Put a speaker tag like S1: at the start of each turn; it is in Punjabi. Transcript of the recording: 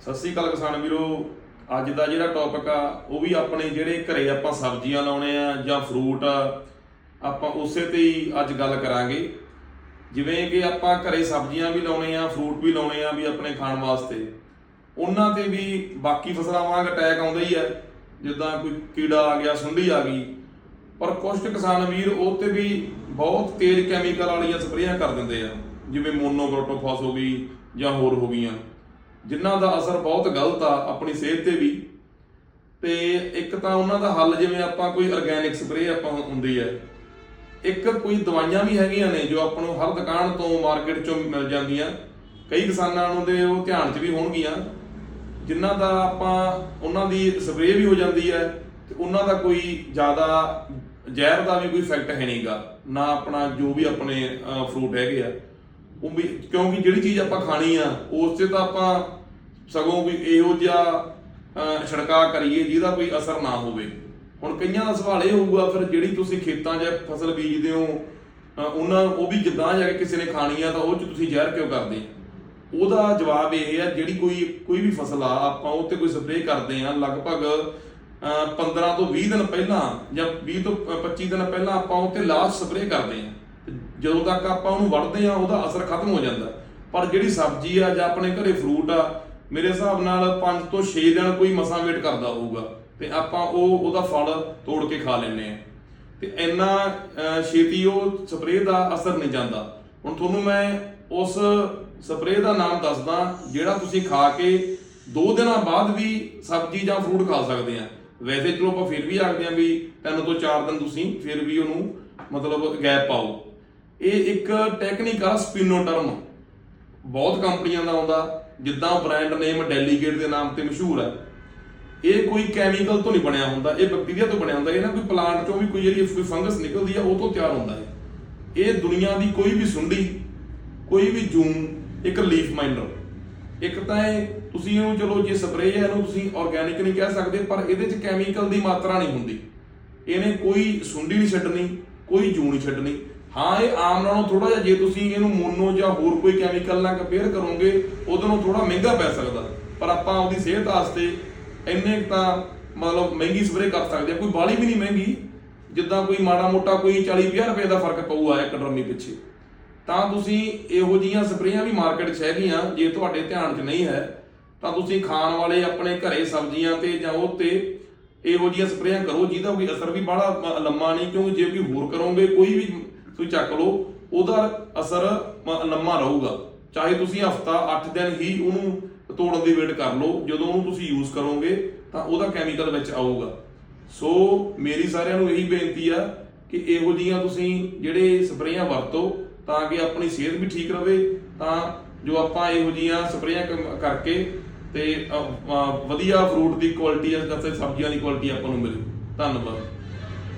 S1: ਸਤਿ ਸ੍ਰੀ ਅਕਾਲ ਕਿਸਾਨ ਵੀਰੋ। ਅੱਜ ਦਾ ਜਿਹੜਾ ਟੌਪਿਕ ਆ, ਉਹ ਵੀ ਆਪਣੇ ਜਿਹੜੇ ਘਰੇ ਆਪਾਂ ਸਬਜ਼ੀਆਂ ਲਾਉਣੇ ਆ ਜਾਂ ਫਰੂਟ ਆ, ਆਪਾਂ ਉਸੇ ਤੇ ਹੀ ਅੱਜ ਗੱਲ ਕਰਾਂਗੇ। ਜਿਵੇਂ ਕਿ ਆਪਾਂ ਘਰੇ ਸਬਜ਼ੀਆਂ ਵੀ ਲਾਉਣੇ ਆ ਫਰੂਟ ਵੀ ਲਾਉਣੇ ਆ ਵੀ ਆਪਣੇ ਖਾਣ ਵਾਸਤੇ। ਉਹਨਾਂ ਤੇ ਵੀ ਬਾਕੀ ਫਸਲਾਂ ਵਾਂਗ ਅਟੈਕ ਆਉਂਦਾ ਹੀ ਹੈ ਜਿੱਦਾਂ ਕੋਈ ਕੀੜਾ ਆ ਗਿਆ, ਸੁੰਡੀ ਆ ਗਈ। ਪਰ ਕੁਝ ਕਿਸਾਨ ਵੀਰ ਉਹ ਤੇ ਵੀ ਬਹੁਤ ਤੇਜ਼ ਕੈਮੀਕਲ ਵਾਲੀਆਂ ਸਪਰੇਆਂ ਕਰ ਦਿੰਦੇ ਆ। ਜਿਵੇਂ ਮੋਨੋਕ੍ਰੋਟੋਫਾਸ ਹੋ ਗਈ ਜਾਂ ਹੋਰ ਹੋ ਗਈਆਂ। ਜਿਨ੍ਹਾਂ ਦਾ ਅਸਰ ਬਹੁਤ ਗਲਤ ਆ ਆਪਣੀ ਸਿਹਤ ਤੇ ਵੀ, ਤੇ ਇੱਕ ਤਾਂ ਉਹਨਾਂ ਦਾ ਹੱਲ ਜਿਵੇਂ ਆਪਾਂ ਕੋਈ ਆਰਗੈਨਿਕ ਸਪਰੇਅ ਆਪਾਂ ਹੁੰਦੀ ਹੈ, ਇੱਕ ਕੋਈ ਦਵਾਈਆਂ ਵੀ ਹੈਗੀਆਂ ਨੇ ਜੋ ਆਪਾਂ ਨੂੰ ਹਰ ਦੁਕਾਨ ਤੋਂ ਮਾਰਕੀਟ ਚੋਂ ਮਿਲ ਜਾਂਦੀਆਂ, ਕਈ ਕਿਸਾਨਾਂ ਨੂੰ ਦੇ ਉਹ ਧਿਆਨ 'ਚ ਵੀ ਹੋਣਗੀਆਂ, ਜਿਨ੍ਹਾਂ ਦਾ ਆਪਾਂ ਉਹਨਾਂ ਦੀ ਸਪਰੇਅ ਵੀ ਹੋ ਜਾਂਦੀ ਹੈ, ਤੇ ਉਹਨਾਂ ਦਾ ਕੋਈ ਜ਼ਿਆਦਾ ਜ਼ਹਿਰ ਦਾ ਵੀ ਕੋਈ ਇਫੈਕਟ ਹੈ ਨਹੀਂਗਾ, ਨਾ ਆਪਣਾ ਜੋ ਵੀ ਆਪਣੇ ਫਰੂਟ ਹੈਗੇ ਆ, ਉਹ ਵੀ ਕਿਉਂਕਿ ਜਿਹੜੀ ਚੀਜ਼ ਆਪਾਂ ਖਾਣੀ ਆ, ਉਸ ਤੇ ਤਾਂ ਆਪਾਂ ਸਗੋਂ ਵੀ ਇਹੋ ਜਿਹਾ ਅਹ, ਛਿੜਕਾਅ ਕਰੀਏ ਜਿਹਦਾ ਕੋਈ ਅਸਰ ਨਾ ਹੋਵੇ। ਹੁਣ ਕਈਆਂ ਦਾ ਸਵਾਲ ਇਹ ਹੋਊਗਾ ਫਿਰ ਜਿਹੜੀ ਤੁਸੀਂ ਖੇਤਾਂ 'ਚ ਫਸਲ ਬੀਜਦੇ ਹੋ ਉਹਨਾਂ ਉਹ ਵੀ ਜਿੱਦਾਂ ਜਾ ਕੇ ਕਿਸੇ ਨੇ ਖਾਣੀ ਆ ਤਾਂ ਉਹ 'ਚ ਤੁਸੀਂ ਜ਼ਹਿਰ ਕਿਉਂ ਕਰਦੇ? ਉਹਦਾ ਜਵਾਬ ਇਹ ਹੈ ਜਿਹੜੀ ਕੋਈ ਕੋਈ ਵੀ ਫਸਲ ਆ ਆਪਾਂ ਉਹ ਤੇ ਕੋਈ ਸਪਰੇਅ ਕਰਦੇ ਆ ਲਗਭਗ ਅਹ, 15 ਤੋਂ 20 ਦਿਨ ਪਹਿਲਾਂ ਜਾਂ 20 ਤੋਂ 25 ਦਿਨ ਪਹਿਲਾਂ ਆਪਾਂ ਉਹ ਤੇ ਲਾਸਟ ਸਪਰੇਅ ਕਰਦੇ ਆ ਜਦੋਂ ਤੱਕ ਆਪਾਂ ਉਹਨੂੰ ਵੜਦੇ ਆ ਉਹਦਾ ਅਸਰ ਖਤਮ ਹੋ ਜਾਂਦਾ। ਪਰ ਜਿਹੜੀ ਸਬਜ਼ੀ ਆ ਜਾਂ ਆਪਣੇ ਘਰੇ ਫਰੂਟ ਆ ਮੇਰੇ ਹਿਸਾਬ ਨਾਲ 5 ਤੋਂ 6 ਦਿਨ ਕੋਈ ਮਸਾਂ ਵੇਟ ਕਰਦਾ ਹੋਊਗਾ ਤੇ ਆਪਾਂ ਉਹ, ਉਹਦਾ ਫਲ ਤੋੜ ਕੇ ਖਾ ਲੈਂਦੇ ਆ ਤੇ ਇੰਨਾ ਛੇਤੀ ਉਹ ਸਪਰੇਅ ਦਾ ਅਸਰ ਨਹੀਂ ਜਾਂਦਾ। ਹੁਣ ਤੁਹਾਨੂੰ ਮੈਂ ਉਸ ਸਪਰੇਅ ਦਾ ਨਾਮ ਦੱਸਦਾ, ਜਿਹੜਾ ਤੁਸੀਂ ਖਾ ਕੇ 2 ਦਿਨਾਂ ਬਾਅਦ ਵੀ ਸਬਜ਼ੀ ਜਾਂ ਫਰੂਟ ਖਾ ਸਕਦੇ ਆ ਵੈਸੇ ਚਲੋ ਆਪਾਂ ਫਿਰ ਵੀ ਆਖਦੇ ਆ ਵੀ ਤਿੰਨ ਤੋਂ ਚਾਰ ਦਿਨ ਤੁਸੀਂ ਫਿਰ ਵੀ ਉਹਨੂੰ ਮਤਲਬ ਗੈਪ ਪਾਓ। ਇਹ ਇੱਕ ਟੈਕਨੀਕ ਆ ਸਪਿਨੋਟਰਮ। ਬਹੁਤ ਕੰਪਨੀਆਂ ਦਾ ਆਉਂਦਾ। ਜਿੱਦਾਂ ਬ੍ਰਾਂਡ ਨੇਮ ਡੈਲੀਗੇਟ ਦੇ ਨਾਮ ਤੇ ਮਸ਼ਹੂਰ ਹੈ। ਇਹ ਕੋਈ ਕੈਮੀਕਲ ਤੋਂ ਨਹੀਂ ਬਣਿਆ ਹੁੰਦਾ, ਇਹ ਬੈਕਟੀਰੀਆ ਤੋਂ ਬਣਿਆ ਹੁੰਦਾ, ਇਹ ਨਾ ਕੋਈ ਪਲਾਂਟ ਚੋਂ ਵੀ ਕੋਈ ਜਿਹੜੀ ਕੋਈ ਫੰਗਸ ਨਿਕਲਦੀ ਆ ਉਹ ਤੋਂ ਤਿਆਰ ਹੁੰਦਾ ਹੈ। ਇਹ ਦੁਨੀਆ ਦੀ ਕੋਈ ਵੀ ਸੁੰਡੀ, ਕੋਈ ਵੀ ਜੂਮ ਇੱਕ ਲੀਫ ਮਾਈਨਰ ਇੱਕ ਤਾਂ ਇਹ ਤੁਸੀਂ ਇਹਨੂੰ ਚਲੋ ਜੇ ਸਪਰੇਅ ਹੈ ਇਹਨੂੰ ਤੁਸੀਂ ਆਰਗੈਨਿਕ ਨਹੀਂ ਕਹਿ ਸਕਦੇ, ਪਰ ਇਹਦੇ ਚ ਕੈਮੀਕਲ ਦੀ ਮਾਤਰਾ ਨਹੀਂ ਹੁੰਦੀ। ਇਹਨੇ ਕੋਈ ਸੁੰਡੀ ਨਹੀਂ ਛੱਡਣੀ, ਕੋਈ ਜੂ ਨਹੀਂ ਛੱਡਣੀ। ਹਾਂ, ਇਹ ਆਮ ਨਾਲੋਂ ਥੋੜਾ ਜਿਹਾ ਜੇ ਤੁਸੀਂ ਇਹਨੂੰ ਮੋਨੋ ਜਾਂ ਹੋਰ ਕੋਈ ਕੈਮੀਕਲ ਨਾਲ ਕੰਪੇਅਰ ਕਰੋਗੇ, ਉਹਦੇ ਨਾਲੋਂ ਥੋੜਾ ਮਹਿੰਗਾ ਪੈ ਸਕਦਾ। ਪਰ ਆਪਾਂ ਉਹਦੀ ਸਿਹਤ ਵਾਸਤੇ ਇੰਨੇ ਤਾਂ ਮਤਲਬ ਮਹਿੰਗੀ ਸਪਰੇਅ ਕਰ ਸਕਦੇ ਆ ਕੋਈ ਬਾਲੀ ਵੀ ਨਹੀਂ ਮਹਿੰਗੀ। ਜਿੱਦਾਂ ਕੋਈ ਮਾੜਾ ਮੋਟਾ ਕੋਈ 40 50 ਰੁਪਏ ਦਾ ਫ਼ਰਕ ਪਊਗਾ ਇੱਕ ਡਰਮੀ ਪਿੱਛੇ। ਤਾਂ ਤੁਸੀਂ ਇਹੋ ਜੀਆਂ ਸਪਰੇਆਂ ਵੀ ਮਾਰਕੀਟ 'ਚ ਹੈਗੀਆਂ, ਜੇ ਤੁਹਾਡੇ ਧਿਆਨ 'ਚ ਨਹੀਂ ਹੈ, ਤਾਂ ਤੁਸੀਂ ਖਾਣ ਵਾਲੇ ਆਪਣੇ ਘਰੇ ਸਬਜ਼ੀਆਂ ਤੇ ਜਾਂ ਉਹ ਤੇ ਇਹੋ ਜੀਆਂ ਸਪਰੇਆਂ ਕਰੋ, ਜਿਹਦਾ ਕੋਈ ਅਸਰ ਵੀ ਬੜਾ ਲੰਮਾ ਨਹੀਂ, ਕਿਉਂਕਿ ਜੇ ਕੋਈ ਹੋਰ ਕਰੋਗੇ, ਕੋਈ ਵੀ ਤੁਸੀਂ ਚੱਕ ਲਓ, ਉਹਦਾ ਅਸਰ ਮ- ਲੰਮਾ ਰਹੂਗਾ। ਚਾਹੇ ਤੁਸੀਂ ਹਫਤਾ 8 ਦਿਨ ਹੀ ਉਹਨੂੰ ਤੋੜਨ ਦੀ ਵੇਟ ਕਰ ਲਓ, ਜਦੋਂ ਉਹਨੂੰ ਤੁਸੀਂ ਯੂਜ਼ ਕਰੋਗੇ, ਤਾਂ ਉਹਦਾ ਕੈਮੀਕਲ ਵਿੱਚ ਆਊਗਾ। ਸੋ ਮੇਰੀ ਸਾਰਿਆਂ ਨੂੰ ਇਹੀ ਬੇਨਤੀ ਆ ਕਿ ਇਹੋ ਜੀਆਂ ਤੁਸੀਂ ਜਿਹੜੇ ਸਪਰੇਆਂ ਵਰਤੋ, ਤਾਂ ਕਿ ਆਪਣੀ ਸਿਹਤ ਵੀ ਠੀਕ ਰਵੇ, ਤਾਂ ਜੋ ਆਪਾਂ ਇਹੋ ਜੀਆਂ ਸਪਰੇਆਂ ਕਰਕੇ ਤੇ ਵਧੀਆ ਫਰੂਟ ਦੀ ਕੁਆਲਿਟੀ ਜਾਂ ਸਬਜ਼ੀਆਂ ਦੀ ਕੁਆਲਿਟੀ ਆਪਾਂ ਨੂੰ ਮਿਲੇ। ਧੰਨਵਾਦ।